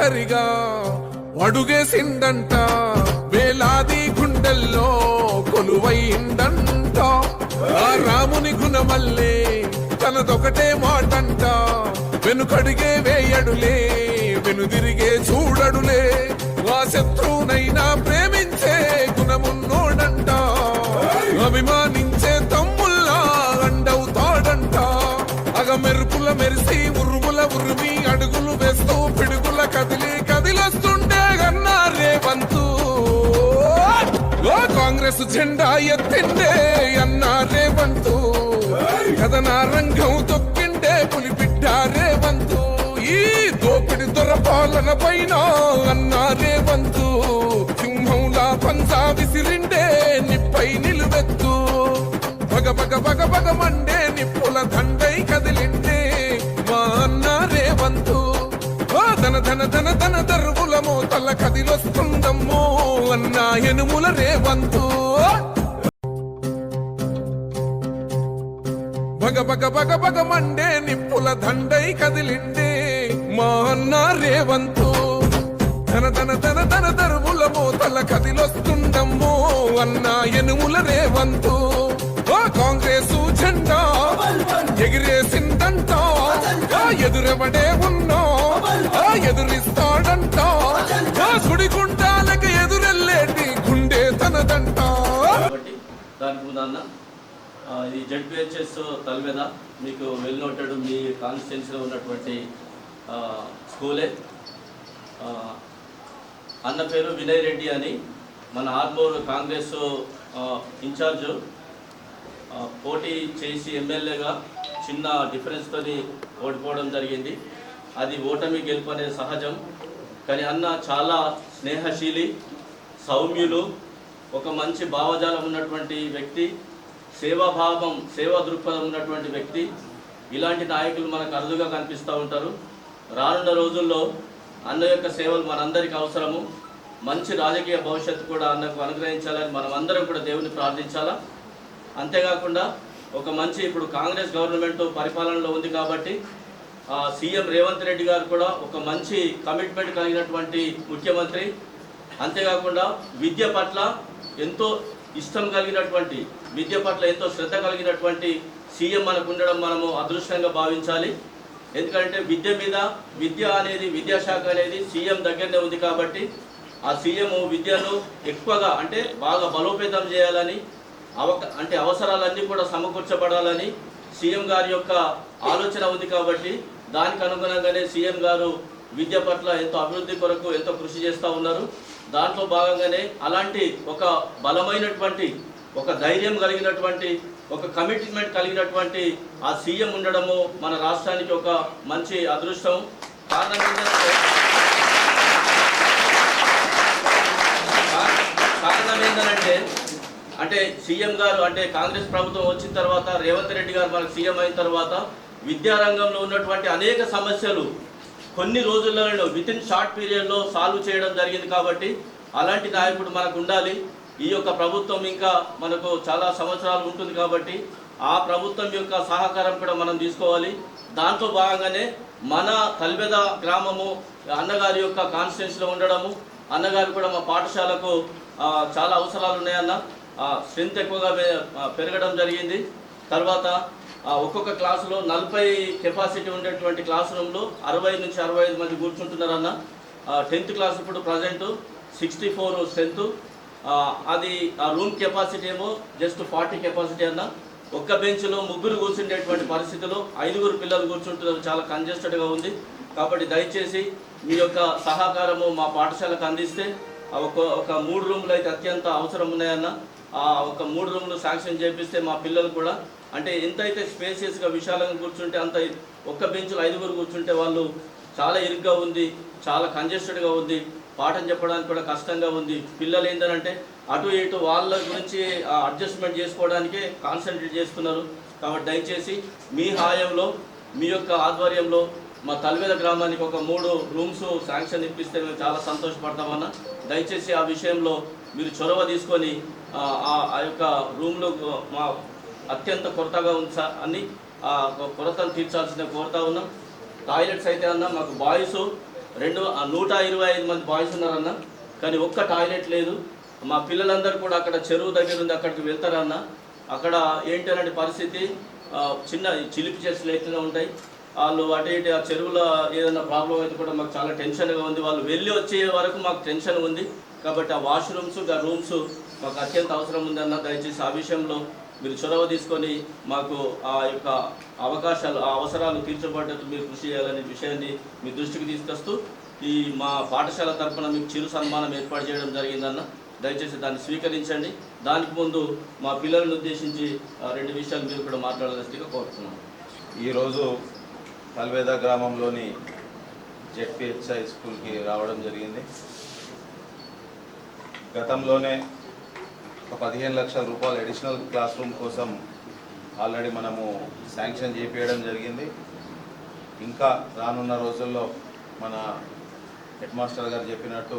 ఒంటరిగా అడుగేసిందంట వేలాది గుండెల్లో కొలువైందంట. ఆ రాముని గుణమల్లే తనదొకటే మాటంట. వెనుకడిగే వేయడులే వెనుదిరిగే చూడడులే. ఆ శత్రువునైనా ప్రే కాంగ్రెస్ జెండా ఎత్తిండే అన్నారే వంతు. కథన రంగం తొక్కిండే పులిబిడ్డ వంతు. ఈ దోపిడి దొర పాలన పైన అన్నారే వంతు. సింహంలా పంజా విసిరిండే నిప్పై నిలువెత్తు. బగ బగ బగ బగ మండే నిప్పుల దండై కదిలిండే మా అన్నారే వంతు. ఓ ధన ధన ధన ధన కదిలొస్తుందమ్మో అన్న ఎనుముల రేవంతు. బగ బగ బగ బగ మండే నిప్పుల దండై కదిలిండే మా అన్న రేవంతు. ధన ధన ధన ధన దరువుల మోతల కదిలొస్తుందమ్మో అన్న ఎనుముల రేవంతు. కాంగ్రెస్ జెండా ఎగిరేసిందంట. ఎదురెవడే ఉన్నా ఎదురిస్తాడంట. ఆ సుడిగుండాలకు ఎదురెళ్ళేటి గుండె తనదంట. కాబట్టి దానికి ముందన్న ఇది జడ్పిహెచ్ఎస్ తల్వేద మీకు వెల్ నోటెడ్ మీ కాన్స్టిట్యున్సీలో ఉన్నటువంటి స్కూలే. అన్న పేరు వినయ్ రెడ్డి అని మన ఆర్మూర్ కాంగ్రెస్ ఇన్ఛార్జ్ పోటీ చేసి ఎమ్మెల్యేగా చిన్న డిఫరెన్స్తో ఓడిపోవడం జరిగింది. అది ఓటమి గెలుపు అనేది సహజం. కానీ అన్న చాలా స్నేహశీలి సౌమ్యులు ఒక మంచి భావజాలం ఉన్నటువంటి వ్యక్తి సేవాభావం సేవా దృక్పథం ఉన్నటువంటి వ్యక్తి. ఇలాంటి నాయకులు మనకు అరుదుగా కనిపిస్తూ ఉంటారు. రానున్న రోజుల్లో అన్న యొక్క సేవలు మనందరికీ అవసరము. మంచి రాజకీయ భవిష్యత్తు కూడా అన్నకు అనుగ్రహించాలని మనం అందరం కూడా దేవుని ప్రార్థించాలా? అంతేకాకుండా ఒక మంచి ఇప్పుడు కాంగ్రెస్ గవర్నమెంట్ పరిపాలనలో ఉంది కాబట్టి సీఎం రేవంత్ రెడ్డి గారు కూడా ఒక మంచి కమిట్మెంట్ కలిగినటువంటి ముఖ్యమంత్రి. అంతేకాకుండా విద్య పట్ల ఎంతో ఇష్టం కలిగినటువంటి విద్య పట్ల ఎంతో శ్రద్ధ కలిగినటువంటి సీఎం మనకు ఉండడం మనము అదృష్టంగా భావించాలి. ఎందుకంటే విద్య మీద విద్య అనేది విద్యాశాఖ అనేది సీఎం దగ్గరనే ఉంది కాబట్టి ఆ సీఎం విద్యను ఎక్కువగా అంటే బాగా బలోపేతం చేయాలని అవక అంటే అవసరాలన్నీ కూడా సమకూర్చబడాలని సీఎం గారి యొక్క ఆలోచన ఉంది కాబట్టి దానికి అనుగుణంగానే సీఎం గారు విద్య పట్ల ఎంతో అభివృద్ధి కొరకు ఎంతో కృషి చేస్తూ ఉన్నారు. దాంట్లో భాగంగానే అలాంటి ఒక బలమైనటువంటి ఒక ధైర్యం కలిగినటువంటి ఒక కమిట్మెంట్ కలిగినటువంటి ఆ సీఎం ఉండడము మన రాష్ట్రానికి ఒక మంచి అదృష్టం. కారణం ఏంటంటే కారణం ఏంటంటే అంటే సీఎం గారు అంటే కాంగ్రెస్ ప్రభుత్వం వచ్చిన తర్వాత రేవంత్ రెడ్డి గారు మనకు సీఎం అయిన తర్వాత విద్యారంగంలో ఉన్నటువంటి అనేక సమస్యలు కొన్ని రోజులలో విత్ ఇన్ షార్ట్ పీరియడ్లో సాల్వ్ చేయడం జరిగింది కాబట్టి అలాంటి నాయకుడు మనకు ఉండాలి. ఈ యొక్క ప్రభుత్వం ఇంకా మనకు చాలా సంవత్సరాలు ఉంటుంది కాబట్టి ఆ ప్రభుత్వం యొక్క సహకారం కూడా మనం తీసుకోవాలి. దాంట్లో భాగంగానే మన తల్బెద గ్రామము అన్నగారి యొక్క కాన్స్టిట్యూన్సీలో ఉండడము అన్నగారు కూడా మా పాఠశాలకు చాలా అవసరాలు ఉన్నాయన్న స్ట్రెంత్ ఎక్కువగా పెరగడం జరిగింది. తర్వాత ఒక్కొక్క క్లాసులో నలభై కెపాసిటీ ఉండేటువంటి క్లాస్ రూమ్లో అరవై నుంచి అరవై ఐదు మంది కూర్చుంటున్నారన్న టెన్త్ క్లాస్ ఇప్పుడు ప్రజెంట్ సిక్స్టీ ఫోర్ స్ట్రెంత్ అది ఆ రూమ్ కెపాసిటీ ఏమో జస్ట్ ఫార్టీ కెపాసిటీ అన్న. ఒక్క బెంచ్లో ముగ్గురు కూర్చుండేటువంటి పరిస్థితిలో ఐదుగురు పిల్లలు కూర్చుంటున్నారు. చాలా కంజెస్టెడ్గా ఉంది. కాబట్టి దయచేసి మీ యొక్క సహకారము మా పాఠశాలకు అందిస్తే ఒక ఒక మూడు రూములు అయితే అత్యంత అవసరం ఉన్నాయన్న ఆ ఒక మూడు రూములు శాంక్షన్ చేపిస్తే మా పిల్లలు కూడా అంటే ఎంతైతే స్పేసియస్గా విశాలంగా కూర్చుంటే అంత ఒక్క బెంచ్లో ఐదుగురు కూర్చుంటే వాళ్ళు చాలా ఇరుగ్గా ఉంది చాలా కంజెస్టెడ్గా ఉంది. పాఠం చెప్పడానికి కూడా కష్టంగా ఉంది. పిల్లలు ఏంటంటే అటు ఇటు వాళ్ళ గురించి అడ్జస్ట్మెంట్ చేసుకోవడానికే కాన్సన్ట్రేట్ చేస్తున్నారు. కాబట్టి దయచేసి మీ హాయంలో మీ యొక్క ఆధ్వర్యంలో మా తల్వేద గ్రామానికి ఒక మూడు రూమ్స్ శాంక్షన్ ఇప్పిస్తే మేము చాలా సంతోషపడతామన్న. దయచేసి ఆ విషయంలో మీరు చొరవ తీసుకొని ఆ- ఆ యొక్క రూమ్లో మా అత్యంత కొరతగా ఉంచా అని ఆ కొరతను తీర్చాల్సిన కోరుతా ఉన్నాం. టాయిలెట్స్ అయితే అన్న మాకు బాయ్స్ రెండు నూట ఇరవై ఐదు మంది బాయ్స్ ఉన్నారన్న. కానీ ఒక్క టాయిలెట్ లేదు. మా పిల్లలందరూ కూడా అక్కడ చెరువు దగ్గర ఉంది అక్కడికి వెళ్తారన్న అక్కడ ఏంటనే పరిస్థితి చిన్న చిలిపి చెట్లు ఎట్లా ఉంటాయి. వాళ్ళు అటు ఇటు ఆ చెరువులో ఏదైనా ప్రాబ్లం అయితే కూడా మాకు చాలా టెన్షన్గా ఉంది. వాళ్ళు వెళ్ళి వచ్చే వరకు మాకు టెన్షన్ ఉంది. కాబట్టి ఆ వాష్రూమ్స్ ఆ రూమ్స్ మాకు అత్యంత అవసరం ఉందన్న. దయచేసి ఆ విషయంలో మీరు చొరవ తీసుకొని మాకు ఆ యొక్క అవకాశాలు ఆ అవసరాలు తీర్చబడ్డట్టు మీరు కృషి చేయాలనే విషయాన్ని మీ దృష్టికి తీసుకొస్తూ ఈ మా పాఠశాల తరఫున మీకు చిరు సన్మానం ఏర్పాటు చేయడం జరిగిందన్న. దయచేసి దాన్ని స్వీకరించండి. దానికి ముందు మా పిల్లలను ఉద్దేశించి ఆ, రెండు విషయాలు మీరు కూడా మాట్లాడాల్సిందిగా కోరుతున్నాను ఈరోజు కల్వేద గ్రామంలోని జెడ్పిహెచ్ఐ స్కూల్కి రావడం జరిగింది. గతంలోనే ఒక పదిహేను లక్షల రూపాయలు అడిషనల్ క్లాస్ రూమ్ కోసం ఆల్రెడీ మనము శాంక్షన్ చేపించడం జరిగింది. ఇంకా రానున్న రోజుల్లో మన హెడ్ మాస్టర్ గారు చెప్పినట్టు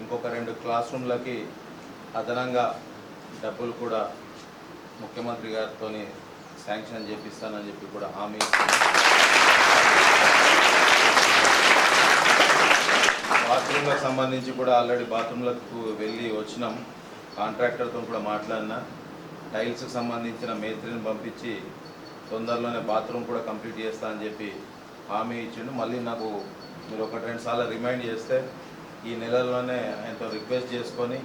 ఇంకొక రెండు క్లాస్ రూమ్లకి అదనంగా డబ్బులు కూడా ముఖ్యమంత్రి గారితో శాంక్షన్ చేపిస్తానని చెప్పి కూడా హామీ బాత్రూమ్లకు సంబంధించి కూడా ఆల్రెడీ బాత్రూమ్లకు వెళ్ళి వచ్చినాం. కాంట్రాక్టర్తో కూడా మాట్లాడినా టైల్స్కి సంబంధించిన మేత్రిని పంపించి తొందరలోనే బాత్రూమ్ కూడా కంప్లీట్ చేస్తా అని చెప్పి హామీ ఇచ్చిండు. మళ్ళీ నాకు మీరు ఒకటి రెండు సార్లు రిమైండ్ చేస్తే ఈ నెలలోనే ఆయనతో రిక్వెస్ట్ చేసుకొని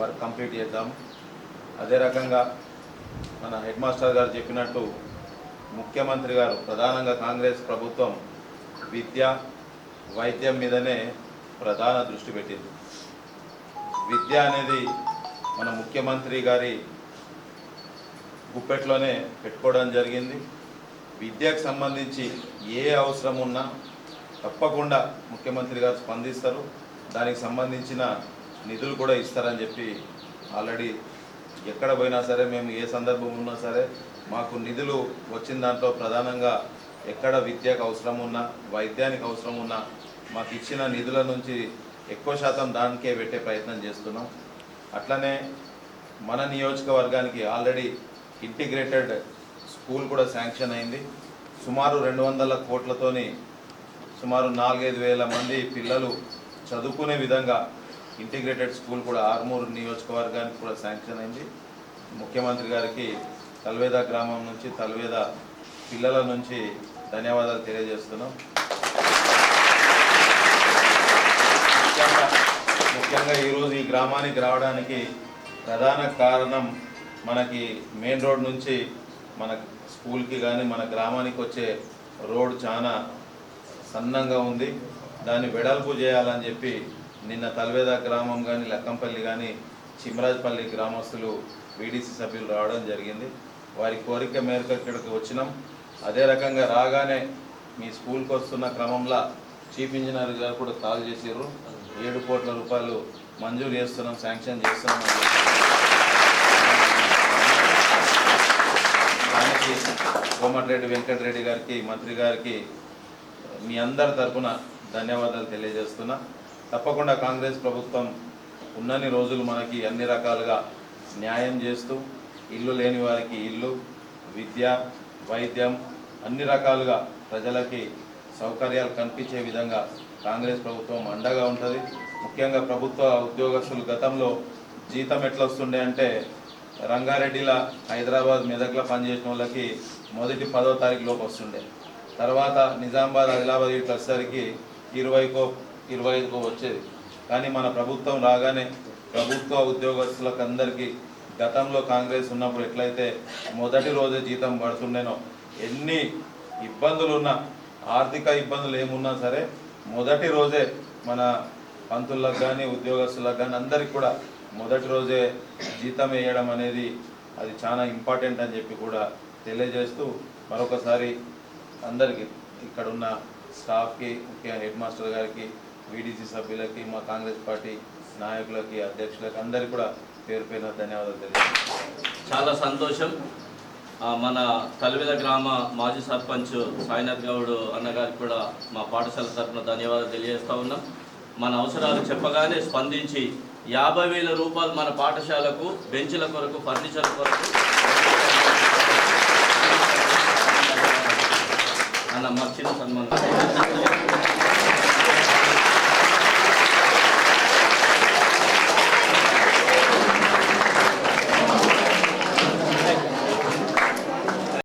వర్క్ కంప్లీట్ చేద్దాం. అదే రకంగా మన హెడ్ మాస్టర్ గారు చెప్పినట్టు ముఖ్యమంత్రి గారు ప్రధానంగా కాంగ్రెస్ ప్రభుత్వం విద్య వైద్యం మీదనే ప్రధాన దృష్టి పెట్టింది. విద్య అనేది మన ముఖ్యమంత్రి గారి గుప్పెట్లోనే పెట్టుకోవడం జరిగింది. విద్యకు సంబంధించి ఏ అవసరం ఉన్నా తప్పకుండా ముఖ్యమంత్రి గారు స్పందిస్తారు. దానికి సంబంధించిన నిధులు కూడా ఇస్తారని చెప్పి ఆల్రెడీ ఎక్కడ పోయినా సరే మేము ఏ సందర్భం ఉన్నా సరే మాకు నిధులు వచ్చిన దాంట్లో ప్రధానంగా ఎక్కడ విద్యకు అవసరం ఉన్నా వైద్యానికి అవసరం ఉన్నా మాకు ఇచ్చిన నిధుల నుంచి ఎక్కువ శాతం దానికే పెట్టే ప్రయత్నం చేస్తున్నాం. అట్లనే మన నియోజకవర్గానికి ఆల్రెడీ ఇంటిగ్రేటెడ్ స్కూల్ కూడా శాంక్షన్ అయింది. సుమారు రెండు వందల కోట్లతోని సుమారు నాలుగైదు వేల మంది పిల్లలు చదువుకునే విధంగా ఇంటిగ్రేటెడ్ స్కూల్ కూడా ఆర్మూరు నియోజకవర్గానికి కూడా శాంక్షన్ అయింది. ముఖ్యమంత్రి గారికి తల్వేద గ్రామం నుంచి తల్వేద పిల్లల నుంచి ధన్యవాదాలు తెలియజేస్తున్నాం. ముఖ్యంగా ఈరోజు ఈ గ్రామానికి రావడానికి ప్రధాన కారణం మనకి మెయిన్ రోడ్ నుంచి మన స్కూల్కి కానీ మన గ్రామానికి వచ్చే రోడ్ చాలా సన్నంగా ఉంది. దాన్ని వెడల్పు చేయాలని చెప్పి నిన్న తల్వేద గ్రామం కానీ లక్కంపల్లి కానీ చిమరాజ్పల్లి గ్రామస్తులు బీడీసీ సభ్యులు రావడం జరిగింది. వారి కోరిక మేరకు ఇక్కడికి వచ్చినాం. అదే రకంగా రాగానే మీ స్కూల్కి వస్తున్న క్రమంలో చీఫ్ ఇంజనీర్ గారు కూడా కాల్ చేశారు ఏడు కోట్ల రూపాయలు మంజూరు చేస్తున్నాం శాంక్షన్ చేస్తున్నాం కోమటిరెడ్డి వెంకటరెడ్డి గారికి మంత్రి గారికి మీ అందరి తరఫున ధన్యవాదాలు తెలియజేస్తున్నా. తప్పకుండా కాంగ్రెస్ ప్రభుత్వం ఉన్నన్ని రోజులు మనకి అన్ని రకాలుగా న్యాయం చేస్తూ ఇల్లు లేని వారికి ఇల్లు విద్య వైద్యం అన్ని రకాలుగా ప్రజలకి సౌకర్యాలు కల్పించే విధంగా కాంగ్రెస్ ప్రభుత్వం అండగా ఉంటుంది. ముఖ్యంగా ప్రభుత్వ ఉద్యోగస్తులు గతంలో జీతం ఎట్లా వస్తుండే అంటే రంగారెడ్డిల హైదరాబాద్ మెదక్లో పనిచేసిన వాళ్ళకి మొదటి పదో తారీఖు లోపు వస్తుండే. తర్వాత నిజామాబాద్ ఆదిలాబాద్ ఇట్లా వచ్చేసరికి ఇరవైకో ఇరవై ఐదుకో వచ్చేది. కానీ మన ప్రభుత్వం రాగానే ప్రభుత్వ ఉద్యోగస్తులకు అందరికీ గతంలో కాంగ్రెస్ ఉన్నప్పుడు ఎట్లయితే మొదటి రోజే జీతం పడుతుండేనో ఎన్ని ఇబ్బందులు ఉన్నా ఆర్థిక ఇబ్బందులు ఏమున్నా సరే మొదటి రోజే మన పంతులకు కానీ ఉద్యోగస్తులకు కానీ అందరికి కూడా మొదటి రోజే జీతం వేయడం అనేది అది చాలా ఇంపార్టెంట్ అని చెప్పి కూడా తెలియజేస్తూ మరొకసారి అందరికీ ఇక్కడ ఉన్న స్టాఫ్కి ముఖ్య హెడ్ మాస్టర్ గారికి వీడీసీ సభ్యులకి మా కాంగ్రెస్ పార్టీ నాయకులకి అధ్యక్షులకి అందరికీ కూడా పేరు పేరున ధన్యవాదాలు తెలియజేస్తాను చాలా సంతోషం. మన తల్విద గ్రామ మాజీ సర్పంచ్ సాయినాథ్ గౌడ్ అన్నగారికి కూడా మా పాఠశాల తరఫున ధన్యవాదాలు తెలియజేస్తా ఉన్నాం. మన అవసరాలు చెప్పగానే స్పందించి యాభై వేల రూపాయలు మన పాఠశాలకు బెంచ్ల కొరకు ఫర్నిచర్ కొరకు. అన్న మా చిన్న సన్మానం.